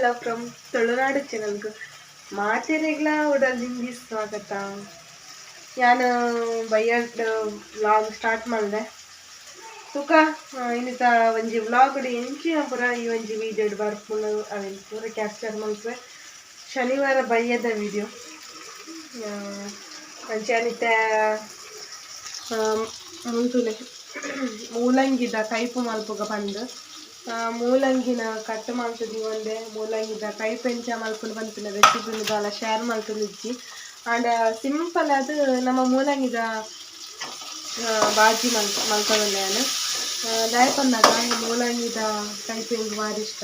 ಮಂಜುಳಲ್ಲ from Tulunadu ಚಾನಲ್ಗೂ ಮಾತೆರೆಗ್ಲ ಉಡಲ್ ನಿಮ್ಗೆ ಸ್ವಾಗತ. ನಾನು ಬೈಯಡ್ ವ್ಲಾಗ್ ಸ್ಟಾರ್ಟ್ ಮಾಡಿದೆ. ತೂಕ ಇನ್ನಿತ ಒಂಜಿ ವ್ಲಾಗ್ ಎಂಚಿ ಪುರ ಈ ಒಂಜಿ ವಿಡಿಯೋ ಬರ್ಪುಂಡು ಅವೆನ್ ಪೂರ ಕ್ಯಾಪ್ಚರ್ ಮಲ್ಪೆ ಶನಿವಾರ ಬೈಯದ ವಿಡಿಯೋ ಅಂಚೆ ಮುಂತುಲೆ ಮೂಲಂಗಿದ ಕೈಪು ಮಲ್ಪುಗ ಬಂದು. ಮೂಲಂಗಿನ ಕಟ್ ಮಲ್ತದಿ ಒಂದೇ ಮೂಲಂಗಿದ ಕೈ ಪೆಂಚ ಮಲ್ಪುನು ಬಂತಿನ ರೆಸಿಪಿನು ಭಾಳ ಶೇರ್ ಇಜ್ಜಿ ಆಂಡ ಸಿಂಪಲ್ ಅದು ನಮ್ಮ ಮೂಲಂಗಿದ ಬಾಜಿ ಮಲ್ ಮಲ್ಕೊಂಡೆ ನಾನು. ದಯಪನ್ನಾಗ ಮೂಲಂಗಿದ ಕೈ ಪೆಂಚ್ ಭಾರಿ ಇಷ್ಟ.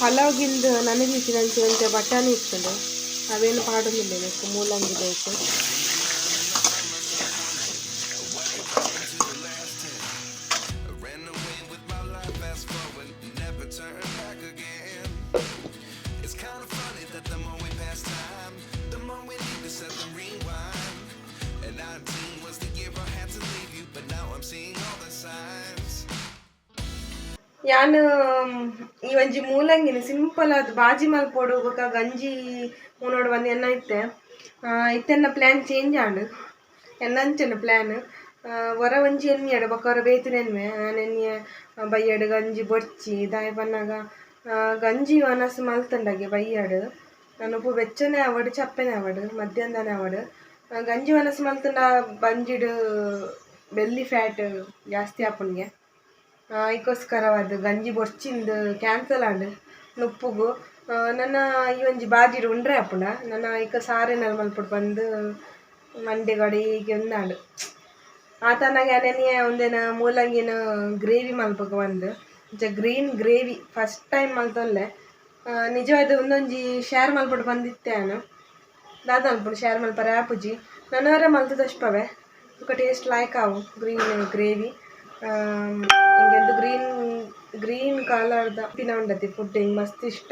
ಪಲಾವ್ಗಿಂದು ನನಗೆ ನಂಚೆ ಒಂಚೆ ಬಟಾಣಿ ಇರ್ತದೆ ಅವೇನು ಪಾಡಲಿಲ್ಲ ಮೂಲಂಗಿ ಬೇಕು ಸಿಂಪಲ್ ಅದು ಬಾಜಿ ಮಲ್ಪೋಡು ಬೊಕ ಗಂಜಿ ಮುನೋಡು ಬಂದು ಎನ್ನ ಇತ್ತೆ. ಇತ್ತೆನ್ನ ಪ್ಲ್ಯಾನ್ ಚೇಂಜ್ ಆಂಡು ಎನ್ನಂಚನ ಪ್ಲ್ಯಾನ್ ವರ ಒಂಜಿ ಎನ್ನಿಯಡು ಬೊಕ ಹೊರ ಬೇತಿನ ಎನ್ವೆ ಎನ್ನಿಯ ಬಯ್ಯಡು ಗಂಜಿ ಬೊಡ್ಚಿ ದಾಯ ಬನ್ನಾಗ ಗಂಜಿ ವನಸ್ ಮಲ್ತಂಡಾಗೆ ಬೈಯಡ್. ನಾನು ಉಪ್ಪು ಬೆಚ್ಚನೆ ಅವಡು ಚಪ್ಪೆನೆ ಅವಡು ಮಧ್ಯಾಹ್ನ ಅವಡು ಗಂಜಿ ವನಸ್ ಮಲ್ತಂಡ ಬಂಜಿಡು ಬೆಲ್ಲಿ ಫ್ಯಾಟ್ ಜಾಸ್ತಿ ಆಪುನ್ಗೆ ಅದಕ್ಕೋಸ್ಕರವಾದ ಗಂಜಿ, ಬೊರ್ಚಿಂದು ಕ್ಯಾನ್ಸಲ್ ಆಂಡ್. ನುಪ್ಪುಗು. ನನ್ನ ಈ ಒಂಜಿ ಬಾಜಿಡು ಉಂಡ್ರೆ ಆಪುಂಡ ನನ್ನ ಸಾರೆ ಸಾರೆನಲ್ಲಿ ಮಲ್ಪುಡು ಬಂದು ಮಂಡೆ ಗಡಿಗೆ ಒಂದಾಂಡು ಆತನಾಗ ಅನೆನಿಯ ಒಂದೇನ ಮೂಲಂಗಿನ ಗ್ರೇವಿ ಮಲ್ಪಕ ಬಂದು. ಗ್ರೀನ್ ಗ್ರೇವಿ ಫಸ್ಟ್ ಟೈಮ್ ಮಲ್ತೊಲ್ಲೆ. ನಿಜವಾದ್ ಒಂದೊಂಜಿ ಶೇರ್ ಮಲ್ಪಟ್ಟು ಬಂದಿತ್ತೆ ನಾನು ದಾದ ಮಲ್ಪುಡು ಶೇರ್ ಮಲ್ಪರೆ ಆಪುಜಿ. ನನ್ನವರೇ ಮಲ್ತದಷ್ಟವೇ ಟೇಸ್ಟ್ ಲಾಯ್ಕ್ ಆವು ಗ್ರೀನ್ ಗ್ರೇವಿ. ಹಿಂಗೆಂದು ಗ್ರೀನ್ ಗ್ರೀನ್ ಕಲರ್ದ ತಿನ್ನ ಉಂಡತಿ ಫುಡ್ ಹಿಂಗೆ ಮಸ್ತ್ ಇಷ್ಟ.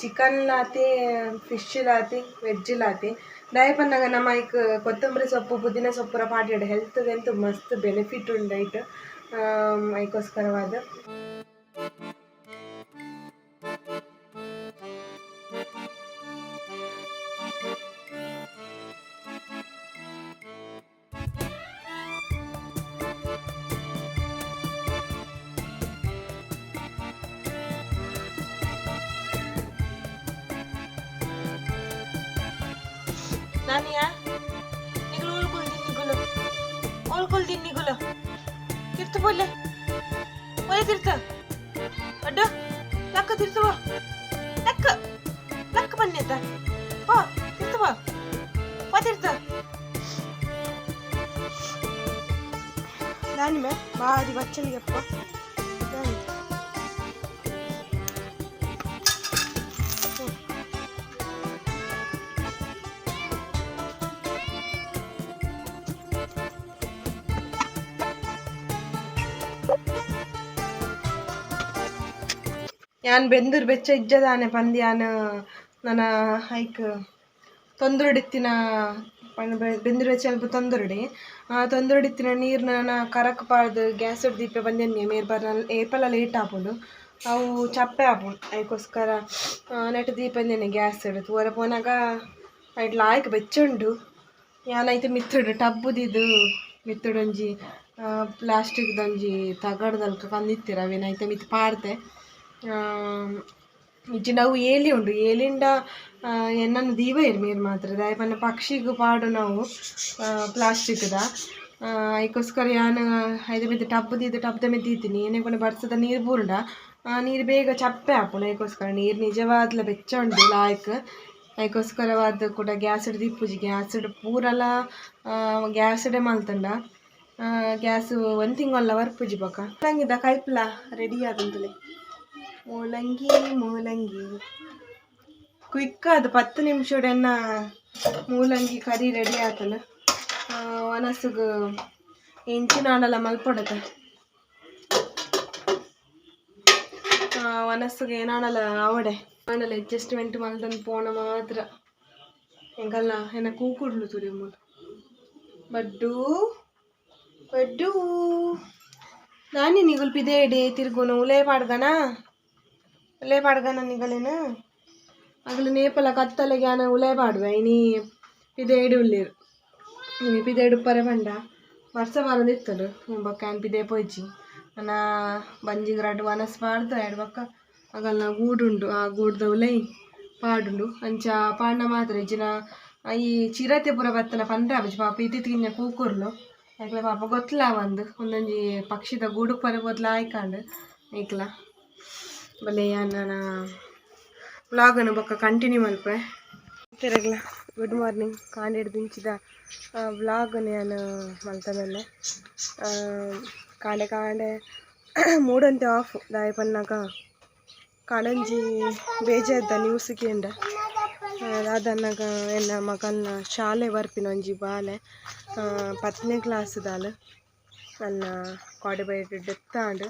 ಚಿಕನ್ ಲಾತಿ ಫಿಶ್ ಲಾತಿ ವೆಜ್ ಲಾತಿ. ದಯಪನ್ನಾಗ ನಮ್ಮ ಐಕ್ ಕೊತ್ತಂಬರಿ ಸೊಪ್ಪು, ಪುದೀನ ಸೊಪ್ಪುರ ಪಾಡ್ಯಡು. ಹೆಲ್ತ್ಗೆ ಅಂತೂ ಮಸ್ತ್ ಬೆನಿಫಿಟ್ ಉಂಡೈಟ್. ಐಕೋಸ್ಕರವಾದ. ಲಕ್ಕ ಬನ್ನಿ ಆತ ಬಾ ತಿರ್ತು ಬಾ ಬಾ ತಿರ್ತ ನಾನಿಮೆ ಬಾರಿ ಬಚ್ಚಲಿಗೆಪ್ಪ ಯಾನ್ ಬೆಂದೂರು ಬೆಚ್ಚ ಇಜ್ಜದಾನೆ ಪಂದ್ ಯಾನ್ ನನ್ನ ಹೈಕ್ ತೊಂದರೆಡಿತ್ತಿನ ಬೆಂದಿರುವ ಚಲ್ಪ ತೊಂದರಡಿ. ತೊಂದರೆಡಿತ್ತಿನ ನೀರ್ನ ನಾ ಕರಕ್ ಪಾಡ್ದು ಗ್ಯಾಸ್ ದೀಪ ಬಂದೆನ್ನೆ ಮೇರ್ ಬರ ಏಪಲ ಲೇಟ್ ಆಪುಂಡು ಅವು ಚಪ್ಪೆ ಆಪುಂಡು ಅದಕ್ಕೋಸ್ಕರ ನೆಟ್ ದೀಪ ಬಂದೆನೆ ಗ್ಯಾಸ್ ಇಡು ಹೊರ ಪೋನಾಗ ಐಟ್ ಲಾಯ್ಕ್ ಬೆಚ್ಚುಂಡು. ಯಾನೈತೆ ಮಿತ್ತುಡು ಟಬ್ಬುದಿದು ಮಿತ್ತುಡೊಂಜಿ ಪ್ಲಾಸ್ಟಿಕ್ದೊಂಜಿ ತಗಡ್ದಲ್ಕ ಬಂದಿತ್ತಿರ ಅವೇನೈತೆ ಮಿತ್ ಪಾಡ್ದೆ. ನಾವು ಏಲಿ ಉಂಡು ಏಲಿಂಡ ಎನ್ನನ್ನು ದೀವ ಇರ್, ನೀರು ಮಾತ್ರ. ದಾಯಪನ್ನ ಪಕ್ಷಿಗು ಪಾಡು ನಾವು ಪ್ಲಾಸ್ಟಿಕ್ದ ಅದಕ್ಕೋಸ್ಕರ ಯಾನು ಐದ ಮಿದ್ದು ಟಬ್ ದಿದ್ದು ಟಬ್ದ ಮಿದ್ದು ಇದ್ದೀನಿ ಏನೇ ಕೊನೆ ಬರ್ಸದ ನೀರು ಬೂರ್ಂಡ ನೀರು ಬೇಗ ಚಪ್ಪೆ ಹಾಕೋಣ ಅದಕ್ಕೋಸ್ಕರ ನೀರು ನಿಜವಾದ್ಲ ಬೆಚ್ಚ ಉಂಡು ಲಾಯ್ಕ್. ಅದಕ್ಕೋಸ್ಕರವಾದ ಕೂಡ ಗ್ಯಾಸ್ ಹಿಡ್ದು ಇಪ್ಪುಜಿ. ಗ್ಯಾಸ್ ಹಿಡ್ ಪೂರಲ ಗ್ಯಾಸ್ ಹಿಡೇ ಮಲ್ತಂಡ. ಗ್ಯಾಸ್ ಒಂದು ತಿಂಗಳ ವರ್ಪುಜಿ ಬೊಕ ನಂಗಿದ ಕೈಪ್ಲ ರೆಡಿ ಆದಂತಲೇ. ಮೂಲಂಗಿ ಮೂಲಂಗಿ. ಕ್ವಿಕ್ ಅದು ಪತ್ತು ನಿಮಿಷಡೆನ್ನ ಮೂಲಂಗಿ ಕರಿ ರೆಡಿ ಆತಲ್ಲ. ಒನಸುಗು ಇಂಚಿನ ಆಡಲ ಮಲ್ಪೊಡತ ಒನಸುಗೆ ಏನಾಡಲ್ಲ ಅವಡೆ? ಆಡಲ್ಲ ಅಡ್ಜಸ್ಟ್ಮೆಂಟ್ ಮಲ್ದನ್ ಪೋಣ ಮಾತ್ರ. ಎಂಕಲ್ಲ ಏನ ಕೂಕುಡ್ಲು ತುರಿ ಮೂಲು. ಬಡ್ಡು ಬಡ್ಡು. ನಾನಿ ನಿಗುಲ್ಪಿದೆ ಡೇ ತಿರ್ಗುನು ಉಲೇ ಪಾಡ್ಗನ ಉಲೇ ಪಾಡ್ಗನ అసలు ಅಗಲು ನೇಪಲ ಕತ್ತಲೆ ಜ್ಞಾನ ಉಲೇ పిదేడు ಇನಿ ಪಿದೆ పిదేడు ಉಳ್ಳೇರು ವರ್ಷ ಪಿದೆ ಇಡುಪ್ಪರೆ ಬಂಡ ವರ್ಷ ಬರೋದಿತ್ತಲು ಬೊಕ್ಕ ಪಿದೆ ಪೋಯ್ಚಿ. ನನ್ನ ಬಂಜಿಗ್ರಾಡು ವನಸ್ ಪಾಡ್ದ, ಎರಡು ಬೊಕ್ಕ ಅಗಲ್ನ ಗೂಡುಂಡು, ಆ ಗೂಡ್ದ ಉಲೈ ಪಾಡುಂಡು. ಅಂಚ ಪಾಂಡ ಮಾತ್ರ ಇಜ್ಜಿನ ಈ ಚಿರತೆ ಪೂರ ಬತ್ತನ ಪಂಡ ಆಪುಜಿ ಪಾಪ ಇತ್ತಿತ್ತಿಗಿನ ಕೂಕುರ್ಲು. ಯಾಕಲೆ ಪಾಪ ಗೊತ್ತಲ ಒಂದು ಒಂದೊಂಜಿ ಪಕ್ಷಿದ ಗೂಡು ಪರ ಬದ್ಲ ಆಯ್ಕಾಂಡು ಐಕ್ಲ ಬಲೆ ನನ್ನ ವ್ಲಾಗನ್ನು ಬೊಕ್ಕ ಕಂಟಿನ್ಯೂ ಮಲ್ಪೆ ತಿರಗಲ ಗುಡ್ ಮಾರ್ನಿಂಗ್ ಕಾಂಡಿಡ್ ದಿಂಚಿದ ವ್ಲಾಗನ್ನು ನಾನು ಮಲ್ತ ಮೇಲೆ ಕಾಂಡೆ ಕಾಂಡೆ, ಮೂಡಂತೆ ಆಫ್ ದಾಯ ಪನ್ನಾಗ ಕಾಡಂಜಿ ಬೇಜಾದ ನ್ಯೂಸ್ ಕೇಂಡ ಅದನ್ನಾಗ ಎನ್ನ ಮಗನ ಶಾಲೆ ಬರ್ಪಿನ ಒಂಜಿ ಬಾಲೆ ಪತ್ತನೇ ಕ್ಲಾಸ್ ದಾಲ್ ನನ್ನ ಕಾಡಿಬೈಟ್ ಡೆತ್ ಆಂಡ್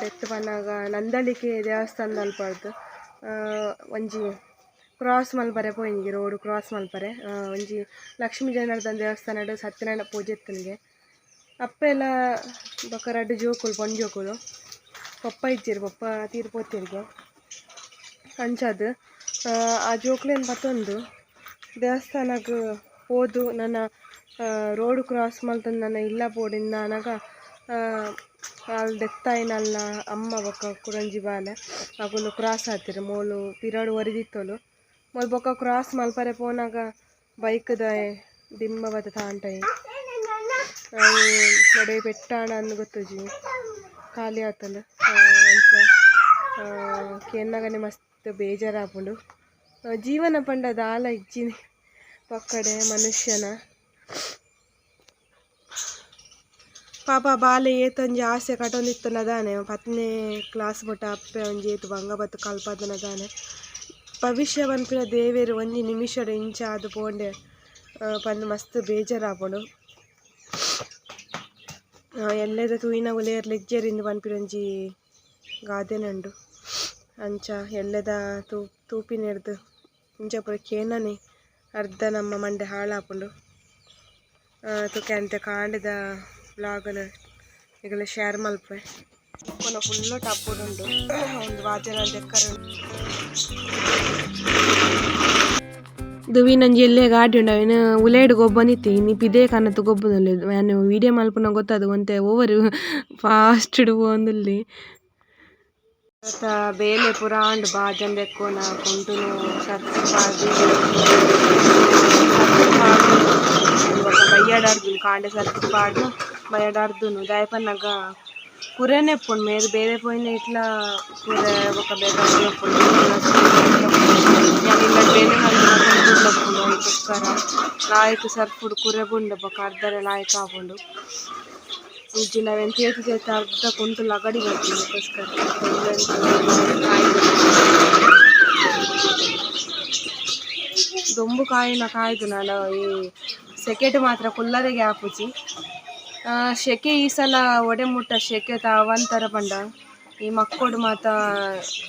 ಡೆತ್ ಬಂದಾಗ ನಂದಳಿಕೆ ದೇವಸ್ಥಾನದ ಪಡ್ದು ಒಂಜಿ ಕ್ರಾಸ್ ಮಲ್ಪರೆ ಪೋಯಿಂಜಿ ರೋಡ್ ಕ್ರಾಸ್ ಮಲ್ಪರೆ. ಒಂಜಿ ಲಕ್ಷ್ಮೀ ಜನಾರ್ದನ ದೇವಸ್ಥಾನಡ್ ಸತ್ಯನಾರಾಯಣ ಪೂಜೆ ಇತ್ತನಿಗೆ ಅಪ್ಪೆಲ್ಲ ಬೊಕ್ಕ ರಡ್ಡು ಜೋಕುಲು ಪೊಂಜೋಕುಲು ಪಪ್ಪ ಇಜ್ಜಿರು ಪಪ್ಪ ತೀರ್ಪೋತಿರ್ಗೆ ಅಂಚದು ಆ, ಜೋಕ್ಲೇನು ಪತ್ತೊಂದು ದೇವಸ್ಥಾನಕ್ಕೆ ಹೋದು ನನ್ನ ರೋಡ್ ಕ್ರಾಸ್ ಮಲ್ತಂದು ನನ್ನ ಇಲ್ಲ ಪೋಡಿಂದ ನನಗ ಅಲ್ಲಿ ದೆತ್ತಾಯಿನಲ್ಲ ಅಮ್ಮ ಬೊಕ ಕುರಂಜಿ ಬಾಲೆ, ಅಗುಲು ಕ್ರಾಸ್ ಆತೆರ್. ಮೋಲು ಪಿರಾಡು ಒರಿದಿತ್ತೋಲು. ಮೊಲ್ ಬೊಕ ಕ್ರಾಸ್ ಮಲ್ಪರೆ ಪೋನಾಗ ಬೈಕ್ದ ಡಿಮ್ಮ ಬತ್ತ ತಾಂಟೈ. ಅವು ನಡೆ ಪೆಟ್ಟಾಣ ಅಂದ್ ಗೊತ್ತುಜಿ ಖಾಲಿ ಆತಲ್ಲ ಅಂಚ ಕೆನ್ನಗನೆ ಮಸ್ತ್ ಬೇಜಾರಾಪುಂಡು. ಜೀವನ ಪಂಡ ದಾಲ ಇಜ್ಜಿನಿ. ಪಕ್ಕಡೆ ಮನುಷ್ಯನ. ಪಾಪ ಬಾಲೆ ಏತೊಂಜಿ ಆಸೆ ಕಟೊಂದಿತ್ತನದಾನೆ ಪತ್ನೇ ಕ್ಲಾಸ್ ಮುಟ್ಟ ಅಪ್ಪೆ ಒಂಜಿ ಏತು ಬಂಗ ಬತ್ತು ಕಲ್ಪದನದಾನೆ ಭವಿಷ್ಯ ಪನ್ಪಿನ ದೇವೇರು ಒಂಜಿ ನಿಮಿಷಡ್ ಇಂಚ ಅದು ಪೋಂಡೆ ಪಂದ್ ಮಸ್ತ್ ಬೇಜಾರಾಪುಂಡು ಎಲ್ಲೆದ ತೂಯಿನ ಉಲೇರ್ ಒಂಜಿ ಪನ್ಪಿರೊಂಜಿ ಗಾದೆನುಂಡು ಅಂಚ ಎಲ್ಲದ ತೂ, ತೂಪಿನೆರ್ದು ಇಂಚ ಪುರ ಕೇನನೆ ಅರ್ಧ ನಮ್ಮ ಮಂಡೆ ಹಾಳಾಪುಂಡು. ತೂಕೆ ಅಂತೆ ಕಾಂಡದ ಬ್ಲಾಗನ ಈಗಲ ಶೇರ್ ಮಲ್ಪೆ ಕೊನ ಫುಲ್ಲು ಟಪ್ಪುಡುಂಡು ಒಂದು ವಾಜನ ದೆಕ್ಕರ ದುವಿ ನಂಜಿ ಎಲ್ಲೇ ಗಾಡಿ ಉಂಡು ಅವಿನ ಉಲೇಡ್ ಗೊಬ್ಬನಿತ್ತಿ ನೀ ಪಿದೇ ಕನ್ನತ್ತು ಗೊಬ್ಬನಲ್ಲಿ ನಾನು ವಿಡಿಯೋ ಮಲ್ಪುನ ಗೊತ್ತದು ಒಂತೆ ಓವರ್ ಫಾಸ್ಟ್ ಒಂದಲ್ಲಿ ಆತ ಬೇಲೆ ಪುರ ಉಂಡು ಬಾಜನ್ ದೆಕ್ಕೋನ ಕುಂಟುನು ಸರ್ಫ್ ಪಾಡ್ದು ಬಯ್ಯಾಡಾರ್ದುನು ಕಾಂಡೆ ಸರ್ಫ್ ಪಾಡು ಬಯ್ಯಾಡಾರ್ದುನು ದಾಯಪನ್ನಗ ಕುರೆನೆ ಪುಂಡು ಮೇರೆ ಬೇರೆ ಪೋಯಿನ ಇಟ್ಲ ಕುರೆ ಬೊಕ ಬೇಗ ಪುಂಡು ಯಾನಿಲ್ಲ ಬೇಲೆ ಹಲ್ಲು ಕುಕ್ಕರ ಲಾಯ್ಕ್ ಸರ್ಫುಡು ಕುರೆ ಬುಂಡು ಬೊಕ ಅರ್ಧರೆ ಲಾಯ್ಕ್ ಆಪುಂಡು ಇಜ್ಜಿ ನಾವೇನು ತೇತು ತೇತು ಅರ್ಧ ಕುಂಟು ಲಗಡಿ ಬರ್ತೀವಿ ಅದಕ್ಕೋಸ್ಕರ ದೊಂಬು ಕಾಯಿನ ಕಾಯ್ದು ನಾನು ಈ ಸೆಕೆಟ್ ಮಾತ್ರ ಕುಲ್ಲರೆಗೆ ಹಾಪುಜಿ ಆ, ಶೆಕೆ ಈ ಸಲ ಒಡೆ ಮುಟ್ಟ, ಶೆಕೆ ತಾವಂತರ ಪಂಡ ಈ ಮಕ್ಕಳು ಮಾತ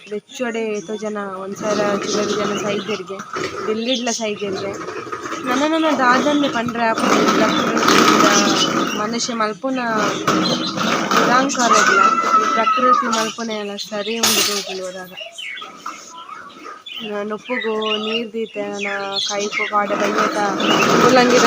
ಬೆಚ್ಚೊಡೆ ಏತೋ ಜನ ಒಂದ್ಸಲ ಚಿಲ್ಲರೆ ಜನ ಸೈದ್ಯರಿಗೆ, ದಿಲ್ಲಿಡ್ಲ ಸೈದ್ಯರಿಗೆ. ನನ್ನ ನನ್ನ ದಾದನ್ನೆ ಪಂಡ್ರೆ ಮನುಷ್ಯ ಮಲ್ಪುನ ನಿರಾಂಕಾರ ಈ ಪ್ರಕೃತಿ ಮಲ್ಪುನೆ ಎಲ್ಲ ಸರಿ ಉಂಡು ಹೋದಾಗ. ನೊಪ್ಪುಗು ನೀರು ದೀತೆ ನನ್ನ ಕೈಪು ಕಾಡ ಬೈಯತ. ಮುಲ್ಲಂಗಿರ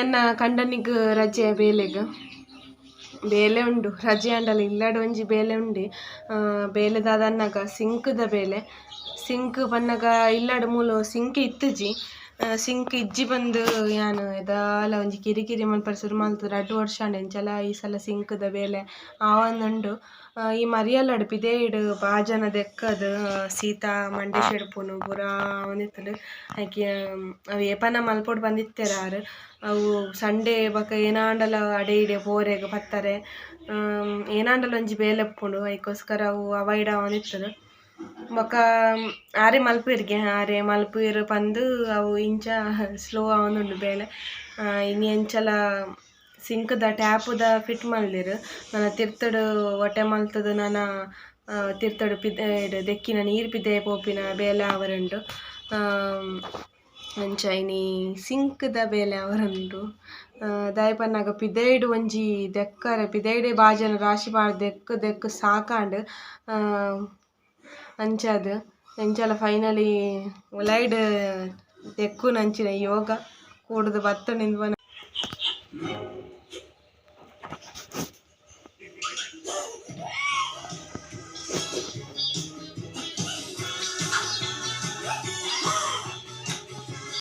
ಎನ್ನ ಕಂಡನಿಗ್ ರಜೆ ಬೇಲೆಗ್? ಬೇಲೆ ಉಂಡು. ರಜೆ ಆಂಡಲ ಇಲ್ಲಡ ಒಂಜಿ ಬೇಲೆ ಉಂಡು. ಬೇಲೆ ದಾದನ್ನಗ ಸಿಂಕ್ದ ಬೇಲೆ. ಸಿಂಕ್ ಪನ್ನಗ ಇಲ್ಲಡ ಮೂಲು ಸಿಂಕ್ ಇತ್ತುಜಿ. ಸಿಂಕ್ ಇಜ್ಜಿ ಬಂದು ಯಾನ್ ಎದಾಲ ಒಂಜಿ ಕಿರಿಕಿರಿ ಮಲ್ಪರೆ ಶುರು ಮಲ್ತುದು ರಡ್ಡ್ ವರ್ಷ ಎಂಚಲ ಈ ಸಲ ಸಿಂಕ್ದ ಬೇಲೆ ಆವೊಂದುಂಡು ಈ ಮರಿಯಲಡ್ ಇಡು, ಬಾಜನ ದೆಕ್ಕದ್ ಸೀತಾ ಮಂಡೇಶ್ ಎಡ್ಪುನು ಪೂರ ಒಂದಿತ್ತುಲು. ಐಕೆ ಏಪನ ಮಲ್ಪೊಡು ಬಂದಿತ್ತೆರ್ ಆರ್. ಅವು ಸಂಡೇ ಬೊಕ ಏನಾಂಡಲ ಅಡೆ ಇಡೆ, ಪೋರೆಗ್ ಪತ್ತರೆ. ಏನಾಂಡಲ ಒಂಜಿ ಬೇಲೆ ಉಪ್ಪುಂಡು ಐಕೋಸ್ಕರ ಅವು ಅವಾಯ್ಡ್ ಬೊಕ ಆರೆ ಮಲ್ಪುವೆರ್ಗೆ ಆರೆ ಮಲ್ಪುವೆರ್ ಪಂದ್ ಅವು ಇಂಚ ಸ್ಲೋ ಆವೊಂದುಂಡು ಬೇಲೆ ಆ, ಇನಿ ಎಂಚಲ ಸಿಂಕ್ದ ಟ್ಯಾಪ್ದ ಫಿಟ್ ಮಲ್ದೆರ್. ನನ ತಿರ್ತುಡ್ ಒಟ್ಟೆ ಮಲ್ತದು ನನ ತಿರ್ತಡು ಪಿದೆಡ್ ದೆಕ್ಕಿನ ನೀರ್ ಪಿದೆ ಪೋಪಿನ ಬೇಲೆ ಆವರುಂಡು. ಆಮ್, ಅಂಚ ಇನಿ ಸಿಂಕ್ದ ಬೇಲೆ ಅವರುಂಡು ಆ, ದಾಯೆ ಪನ್ನಗ ಪಿದೆಯ್ಡ್ ಒಂಜಿ ದೆಕ್ಕರೆ ಪಿದೈಡೆ ಬಾಜನ ರಾಶಿ ಪಾಡ್ ದೆಕ್ಕ್ ದೆಕ್ಕ್ ಸಾಕಾಂಡ್. ಅಂಚಾದ್ ಎಂಚಲ ಫೈನಲಿ ಉಲಾಯ್ಡ್ ದೆಕ್ಕುನಂಚಿನ ಯೋಗ ಕೂಡುದು ಬತ್ತ ಪನ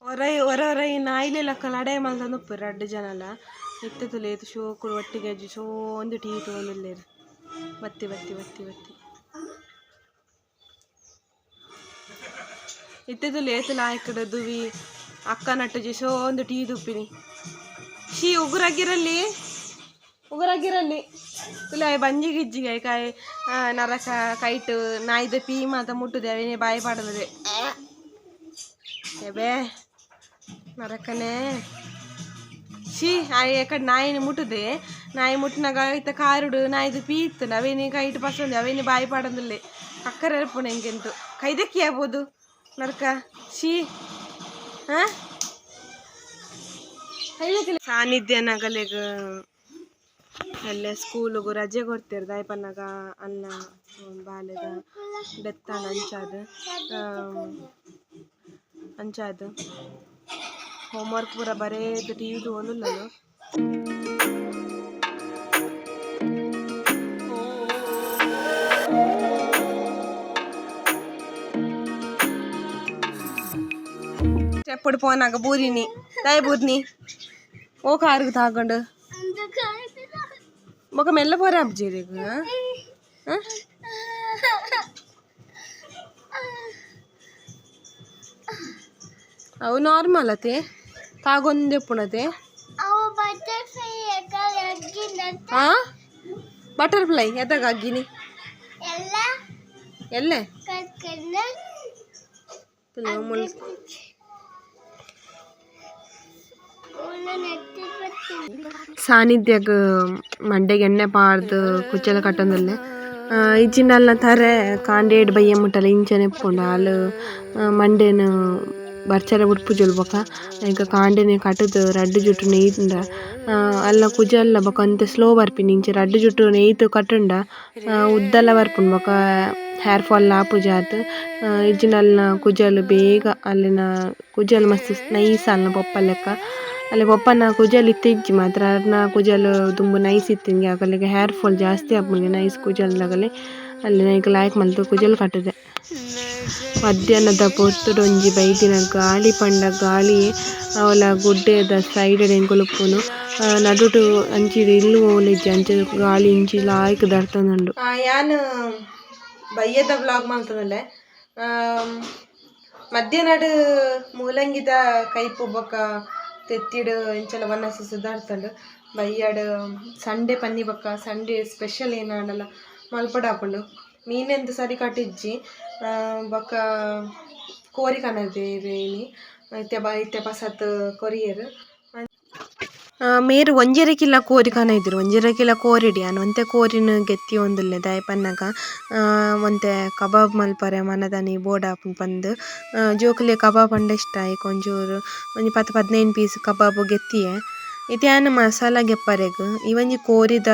ಒರೈ ಹೊರ ಒರೈ ನಾಯಿಲೆ ಲಕ್ಕ ಲಡೆ ಮಲ್ತಂದು ರಡ್ಡ್ ಜನಲ ಇತ್ತದು ಲೇತು ಶೋಕುಡು ಒಟ್ಟಿಗೆ ಅಜ್ಜಿ ಶೋ ಒಂದು ಟೀ ತೋಲುಲ್ಲೇರು ಬತ್ತಿ ಬತ್ತಿ ಬತ್ತಿ ಬತ್ತಿ. ಲೇತು ಲಾಯಕಡು ದುವಿ, ಅಕ್ಕ ನಟ್ಟು ಶೋ ಒಂದು ಟೀ ದುಪ್ಪಿನಿ ಶೀ ಉಗುರಾಗಿರಲ್ಲಿ ತುಲ ಬಂಜಿ ಗಿಜ್ಜಿಗೆ ನರ ನರಕ, ಕೈಟ್, ನಾಯ್ದ ಪೀ ಮಾತ ಮುಟ್ಟುದೆ ಅವೇನೆ ಬಾಯಿ ಪಾಡದೆ ಏಬೇ ನರಕನೆ. ಶೀ ಆಯ್ ಎಕಡೆ ನಾಯಿని ಮುಟ್ಟದೆ, ನಾಯಿ ಮುಟ್ಟಿನಾಗ ಇತ್ತ ಕಾರುಡು, ನಾಯಿದು ಪೀ ಇತ್ತು ಅವೇನಿ ಕೈಟ್ ಪಸಂದು ಅವೇನಿ ಬಾಯಿ ಪಾಡಂದಿಲ್ಲ ಅಕ್ಕರೆ ಎಲ್ಪುಣ ಎಂಗೆಂತು ಕೈದಕ್ಕಿ ಆಗ್ಬೋದು. ನರಕ. ಶೀ ಹಾ? ಸಾನ್ನಿಧ್ಯ ನಗಲೆಗ ಅಲ್ಲೇ ಸ್ಕೂಲಿಗೂ ರಜೆ ಕೊಡ್ತೀರ ದಾಯಪನ್ನಾಗ ಅನ್ನ ಬಾಲೆಗ ಬೆತ್ತಾನ, ಅಂಚಾದ. ಅಂಚಾದ. ಹೋಮ್ವರ್ಕ್ ಪೂರ ಬರೇದು ಟಿ ವಿ ಓದಿಲ್ಲನು ఎప్పుడు పోనాక బూరిని దాయ బూరిని ఓ కారుకు తాగండు ఒక మెల్ల పోరే అబ్జీరేకు ಅವು ನಾರ್ಮಲ್ ಅತೆ ತಾಗೊಂದು ಎಪ್ಪುಣತೆ ಹಾ ಬಟರ್ಫ್ಲೈ ಎದಾಗ ಅಗ್ಗಿನಿ ಎಲ್ಲೆ ತುಳು ಮುಲ್ ಸಾನ್ನಿಧ್ಯಾಗ ಮಂಡೆಗೆ ಎಣ್ಣೆ ಪಾಡ್ದು ಕುಚ್ಚಲ ಕಟ್ಟೊಂದಲ್ಲೇ ಇಜ್ಜಿಂಡಲ್ನ ತರೆ ಕಾಂಡೇಡ್ ಬಯ್ಯ ಮುಟ್ಟಲ್ಲ ಇಂಚನೆ ಎಪ್ಪುಂಡು ಹಾಲು ಮಂಡೆನ ಬರ್ಚಲ ಉಡ್ಪು ಜೊಲ್ಬೊಕ ಈಗ ಕಾಂಡೆನೆ ಕಟ್ಟದು ರಡ್ಡು ಜುಟ್ಟು ನೇಯ್ತುಂಡ ಅಲ್ಲ ಕುಜಲ್ಲ ಬೊಕ ಅಂತೆ ಸ್ಲೋ ಬರ್ಪಿನಿ, ಇಂಚೆ ರಡ್ಡು ಜುಟ್ಟು ನೇಯ್ತು ಕಟ್ಟುಂಡ ಉದ್ದಲ ಬರ್ಪುಂಡು ಬೊಕ, ಹೇರ್ ಫಾಲ್ ಆಪುಜಿ ಆತ್ ಇಜ್ಜಿಂಡಲ್ನ ಕುಜಲ್ ಬೇಗ ಅಲ್ಲಿನ ಕುಜಲ್ ಮಸ್ತ್ ನೈಸ್ ಅಲ್ಲ ಲೆಕ್ಕ ಅಲ್ಲಿ ಒಪ್ಪನ ಕುಜಲ್ ಇತ್ತಿಜ್ಜಿ ಮಾತ್ರ. ಅರ್ನ ಕುಜಲ್ ತುಂಬ ನೈಸ್ ಇತ್ತಿಂಗೆ ಅಕಲಿಗೆ ಹೇರ್ ಫಾಲ್ ಜಾಸ್ತಿ ಆಪುಂಗೆ ನೈಸ್ ಕುಜಲ್ದಾಗಲಿ ಅಲ್ಲಿ. ನೈಕ್ ಲಾಯ್ಕ್ ಮಲ್ತು ಕುಜಲ್ ಕಟ್ಟಿದೆ. ಮಧ್ಯಾಹ್ನದ ಪೊರ್ತುಡು ಒಂಜಿ ಬೈದಿನ ಗಾಳಿ ಪಂಡ ಗಾಳಿ, ಅವಲ ಗುಡ್ಡೆದ ಸೈಡ್ ಎಂಗುಲುಪ್ಪುನು ನಡುಟು ಅಂಚಿ ಇಲ್ಲು ಓಲಿಜ್ಜಿ ಅಂಚ ಗಾಳಿ ಇಂಚಿ ಲಾಯ್ಕ್ ದರ್ತೊಂದುಂಡು ಯಾನು ಬಯ್ಯದ ಬ್ಲಾಗ್ ಮಾಡ್ತದಲ್ಲೇ? ನಡು ಮೂಲಂಗಿದ ಕೈಪು ಬೊಕ ತೆತ್ತಿಡ್ ಇಂಚಲ ವನಸ ಸುಧಾರ್ತಂಡು ಬಯ್ಯಾಡು ಸಂಡೆ ಪನ್ನಿ ಬಕ್ಕ, ಸಂಡೆ ಸ್ಪೆಷಲ್ ಏನಾಡಲ್ಲ ಮಲ್ಪಡ ಹಾಪುಂಡು ಮೀನೆಂದು ಸರಿ ಕಟ್ಟಿಜ್ಜಿ ಬಕ್ಕ ಬೊಕ ಕೋರಿ ಕನದೇನಿ ಇತ್ತೆ ಬ ಇತ್ತೆ ಪಸತ್ ಕೊರಿಯರ್. ಮೇರು ಒಂಜೆರೆಕಿಲ್ಲ ಕೋರಿ ಕನ ಇದ್ರು ಒಂಜೆರೆಕಿಲ್ಲ ಕೋರಿಡಿ. ಅನ್ ಒಂತೆ ಕೋರಿನ್ ಗೆತ್ತಿ ಒಂದುಲ್ಲೆ ದಾಯೆ ಪನ್ನಗ ಒಂತೆ ಕಬಾಬ್ ಮಲ್ಪರೆ, ಮನದನಿ ಬೋರ್ಡ್ ಆಪುಂಡು ಪಂದ್. ಜೋಕುಲೆ ಕಬಾಬ್ ಅಂಡ ಇಷ್ಟ. ಐಕ್ ಒಂಚೂರು ಒಂಜಿ ಪತ್ ಪದ್ನೈನ್ ಪೀಸ್ ಕಬಾಬ್ ಗೆತ್ತಿಯೆ. ಆನ್ ಮಸಾಲ ಗೆಪ್ಪರೆಗ್. ಇವಂಜಿ ಕೋರಿದ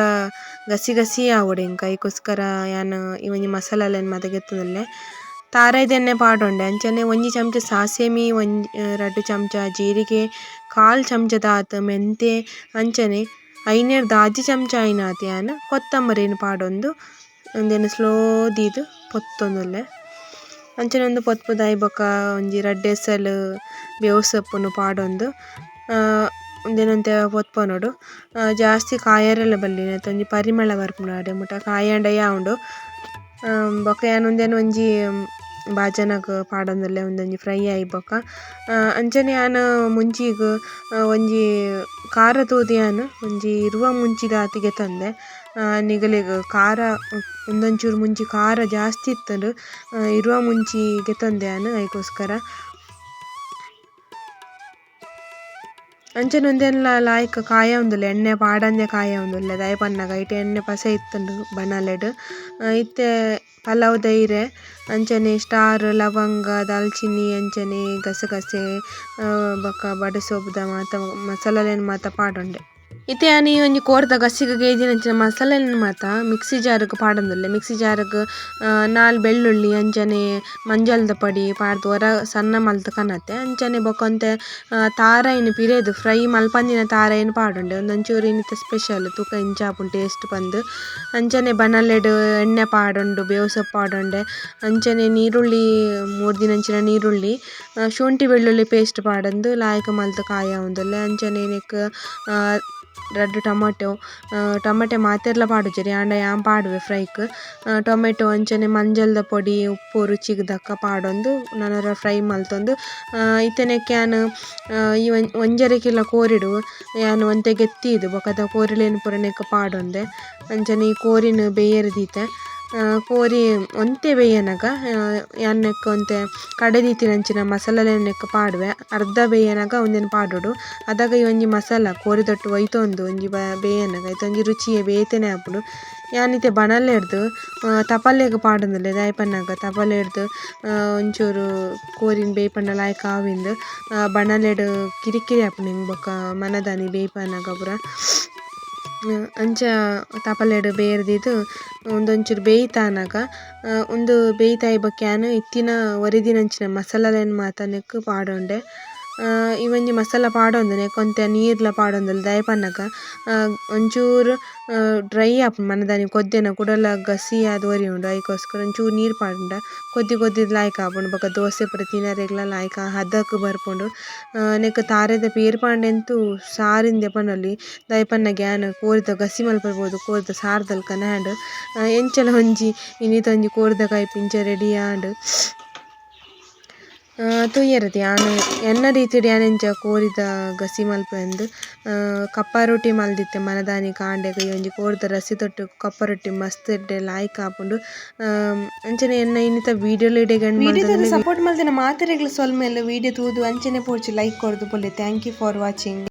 ಗಸಿ ಗಸಿ ಆವೊಡು ಎಂಕ ಯಾನ್ ಇವಂಜಿ ಮಸಾಲಲೆನ್ ಮಾತ ಗೆತ್ತುದುಲ್ಲೆ ತಾರಾಯ್ದ ಎಣ್ಣೆ ಪಾಡೊಂಡೆ. ಅಂಚನೆ ಒಂಜಿ ಚಮಚ ಸಾಸೆಮಿ ಒಂಜಿ ರಡ್ಡ್ ಚಮಚ, ಜೀರಿಗೆ, ಕಾಲ್ ಚಮಚ ಆತ್ ಮೆಂತೆ, ಅಂಚನೆ ಐನೆರ್ದ್ ದಾಜಿ ಚಮಚ ಆಯ್ನಾತ್ ಯಾನ್ ಕೊತ್ತಂಬರಿನ್ ಪಾಡೊಂದು. ಉಂದೆನ್ ಸ್ಲೋ ದೀದ್ ಪೊತ್ತೊಂದುಲ್ಲೆ. ಅಂಚನೆ ಒಂದು ಪೊತ್ ಪುದಾಯಿ ಬೊಕ ಒಂಜಿ ರಡ್ಡ್ ಎಸಲ್ ಬೇವು ಸೊಪ್ಪುನು ಪಾಡೊಂದು ಉಂದೆನಂತೆ ಪೊತ್ಪೊನೊಡು ಜಾಸ್ತಿ ಕಾಯರೆಲ್ಲ ಬಲ್ಲಿನ ಒಂಜಿ ಪರಿಮಳ ಬರ್ಪುಂಡು ಆಡೆ ಮುಟ ಕಾಯಂಡ ಯಾವುಂಡು. ಬೊಕ ಯಾನ್ ಉಂದೆನ್ ಒಂಜಿ ಬಾಜನಗ್ ಪಾಡೊಂದುಲ್ಲೆ ಉಂದೊಂಜಿ ಫ್ರೈ ಆಯಿ ಬೊಕ ಅಂಚನೆ ಆನ್ ಮುಂಚಿಗ್ ಒಂಜಿ ಕಾರ ತೂದಿಯಾನ್ ಒಂಜಿ ಇರುವ ಮುಂಚಿ ಆತಿಗೆ ತಂದೆ. ನಿಗಲಿಗ್ ಕಾರ ಉಂದೊಂಚೂರು ಮುಂಚಿ ಕಾರ ಜಾಸ್ತಿ ಇತ್ತುಂಡು ಇರುವ ಮುಂಚಿ ತಂದೆ ಆನ್ ಐಗೋಸ್ಕರ ಅಂಚನೆ ಉಂದೆನ್ಲ ಲಾಯ್ಕ್ ಕಾಯ ಉಂದುಲ್ಲೆ ಎಣ್ಣೆ ಪಾಡಂದೆ ಕಾಯ ಉಂದುಲ್ಲೆ ದಾಯೆ ಪನ್ನಗ ಐಟೆ ಎಣ್ಣೆ ಪಸೆ ಇತ್ತುಂಡು ಬನ್ನಲೆಡ್ ಆ, ಇತ್ತೆ ಪಲಾವ್ ದೈರೆ ಅಂಚನೆ ಸ್ಟಾರ್ ಲವಂಗ ದಾಲ್ಚಿನ್ನಿ ಅಂಚನೆ ಗಸಗಸೆ ಬೊಕ ಬಡಸೋಬುದ ಮಾತ ಮಸಾಲಲೆನ್ ಮಾತ ಪಾಡೊಂಡೆ. ಇತ್ತೆ ಆನಿ ಒಂಜಿ ಕೋರ್ದ ಗಸಿಗ್ ಗೇಜಿನಂಚಿನ ಮಸಾಲೆನ್ ಮಾತ. ಮಿಕ್ಸಿ ಜಾರ್ಗ್ ಪಾಡೊಂದುಲ್ಲೆ. ಮಿಕ್ಸಿ ಜಾರ್ಗ್ ನಾಲ್ ಬೆಳ್ಳುಳ್ಳಿ ಅಂಚನೆ ಮಂಜಲ್ದ ಪೊಡಿ ಪಾಡ್ದ್ ಒರ ಸಣ್ಣ ಮಲ್ತ್ ಕನತ್ತೆ ಅಂಚನೆ ಆ, ತಾರಾಯಿನ್ ಪಿರೆದ್ ಫ್ರೈ ಮಲ್ಪಂದಿನ ತಾರಾಯಿನ್ ಪಾಡೊಂಡೆ. ಒಂದೊಂಚೂರು ಇನ್ನಿತ ಸ್ಪೆಷಲ್ ತೂಕ ಇಂಚಾಪುಂಡು ಟೇಸ್ಟ್ ಪಂದ್ ಅಂಚನೆ ಬನಲೆಡ್ ಎಣ್ಣೆ ಪಾಡೊಂಡು ಬೇವು ಸೊಪ್ಪು ಪಾಡೊಂಡೆ. ಅಂಚನೆ ನೀರುಳ್ಳಿ ಮೂರ್ ದಿನಂಚಿನ ನೀರುಳ್ಳಿ ಶುಂಠಿ ಬೆಳ್ಳುಳ್ಳಿ ಪೇಸ್ಟ್ ಪಾಡೊಂದು ಲಾಯ್ಕ್ ಮಲ್ತ್ ಕಾಯ ಉಂದುಲ್ಲೆ. ಅಂಚನೆ ನೆಕ್ ಆ, ರಡ್ಡ್ ಟೊಮೊಟೊ ಟೊಮೆಟೆ ಮಾತೆರ್ಲ ಪಾಡುಜೆರ್ ಆಂಡ ಯಾನ್ ಪಾಡುವೆ ಫ್ರೈಕ್. ಟೊಮೆಟೊ ಅಂಚನೆ ಮಂಜಲ್ದ ಪೊಡಿ ಉಪ್ಪು ರುಚಿಗ್ ದಕ್ಕ ಪಾಡೊಂದು ನನರ ಫ್ರೈ ಮಲ್ತೊಂದು. ಆ, ಕ್ಯಾನ್ ಯಾನ್ ಈ ಒಂಜರೆ ಕಿಲ ಕೋರಿಡ್ ಯಾನ್ ಒಂತೆ ಗೆತ್ತಿದ್ ಬೊಕದ ಕೋರಿಲೆನ್ ಪೂರ ಪಾಡೊಂದೆ. ಅಂಚನೆ ಈ ಕೋರಿನ್ ಬೇಯರೆ ದೀತೆ ಕೋರಿ ಒಂತೆ ಬೇಯನಗ ಯಾನ್ನೆಕ್ ಯಾನ್ ನೆಕ್ ಒಂತೆ ಕಡೆ ದೀತಿನಂಚಿನ ಮಸಾಲಲೆನ್ ನೆಕ್ ಪಾಡುವೆ. ಅರ್ಧ ಬೇಯನಗ ಉಂದೆನ್ ಪಾಡೊಡು ಅದಾಗ ಈ ಒಂಜಿ ಮಸಾಲ ಕೋರಿದೊಟ್ಟು ಒಯ್ತೊಂದು ಒಂಜಿ ಬ ಬೇಯನಗ ಐತ ಒಂಜಿ ರುಚಿಯೆ ಬೇತೆನೆ ಆಪುಂಡು ಯಾನ್ ಇತ್ತೆ ಬಣಲೆರ್ದ್ ತಪಲೆಗ್ ಪಾಡೊಂದುಲ್ಲೆ ದಾಯೆ ಪನ್ನಗ ತಪಲೆರ್ದ್ ಆ, ಒಂಚೂರು ಕೋರಿನ್ ಬೇಯ್ಪಂಡ ಲಾಯ್ಕ್ ಆವಿಂದ್ ಬಣಲೆಡ್ ಕಿರಿಕಿರಿ ಆಪುಂಡು ಎಂಕ್ ಬೊಕ ಮನದಾನಿ ಬೇಯ್ಪನಗ ಪೂರ. ಅಂಚ ತಪಲೆಡ್ ಬೇರ್ದಿದ್ ಉಂದೊಂಚೂರು ಬೇಯಿತಾನಗ ಉಂದು ಬೇಯಿತಾಯಿ ಬೇಯ್ತಾಯಿ ಬೊಕ್ಯಾನ್ ಇತ್ತಿನ ಒರಿದಿನಂಚಿನ ಮಸಾಲಲೆನ್ ಮಾತ ನೆಕ್ ಪಾಡೊಂಡೆ. ಈ ಒಂಜಿ ಮಸಾಲ ಪಾಡೊಂದುಲ್ಲೆ ಕೊಂತೆ ನೀರ್ಲ ಪಾಡೊಂದುಲ್ಲೆ ದಾಯೆ ಪನ್ನಗ ಒಂಚೂರು ಡ್ರೈ ಆಪುಂಡು ಮನದಾನಿ ಕೊದ್ದೆನ ಕುಡಲ ಗಸಿ ಒರಿ ಉಂಡು ಐಕೋಸ್ಕರ ಒಂಚೂರು ನೀರ್ ಪಾಡುಂಡ. ಕೊದ್ದಿ ಕೊದ್ದಿದ್ ಲಾಯ್ಕ್ ಆಪುಂಡು, ಬೊಕ ದೋಸೆ ಪೂರ ತಿನರೆಗ್ಲ ಲಾಯ್ಕ್ ಹದಕ್ ಬರ್ಪುಂಡು. ನೆಕ್ ತಾರೆದ ಪೇರ್ ಪಾಂಡೆಂತೂ ಸಾರಿಂದೆ ಪನೊಲಿ ದಾಯೆ ಪನ್ನ ಗ್ಯಾನ್ ಕೋರಿದ ಗಸಿ ಮಲ್ಪರ್ಬೋದು ಕೋರಿದ ಸಾರ್ದಲ್ಕ ನಾಂಡ್ ಎಂಚಲ ಒಂಜಿ ಇನಿತ ಒಂಜಿ ಕೋರಿದ ಕಾಯಿ ಪಿಂಜ ರೆಡಿ ಆಂಡ್. ತೂಯರೆ ಯಾನ್ ಎನ್ನ ರೀತಿಡ್ ಯಾನ್ ಎಂಚ ಕೋರಿದ ಗಸಿ ಮಲ್ಪುವೆ ಅಂದ್ ಆ, ಕಪ್ಪ ರೊಟ್ಟಿ ಮಲ್ದಿತ್ತೆ ಮನದಾನಿ ಕಾಂಡೆಗ್ ಈ ಒಂಜಿ ಕೋರಿದ ರಸಿ ತೊಟ್ಟು ಕಪ್ಪ ರೊಟ್ಟಿ ಮಸ್ತ್ ಎಡ್ಡೆ ಲಾಯ್ಕ್ ಆಪುಂಡು ಅಂಚನೆ ಎನ್ನ ಇನ್ನಿತ ವಿಡಿಯೋಲ್ ಇಡೆಗ್ ಸಪೋರ್ಟ್ ಮಲ್ತಿನ ಮಾತೆರೆಗ್ಲ ಸೊಲ್ಮೆಲ್ ವಿಡಿಯೋ ತೂದು ಅಂಚನೆ ಪೋಡ್ಚಿ ಲೈಕ್ ಕೊರ್ದು ಪೊಲ್ಲೆ ಥ್ಯಾಂಕ್ ಯು ಫಾರ್ ವಾಚಿಂಗ್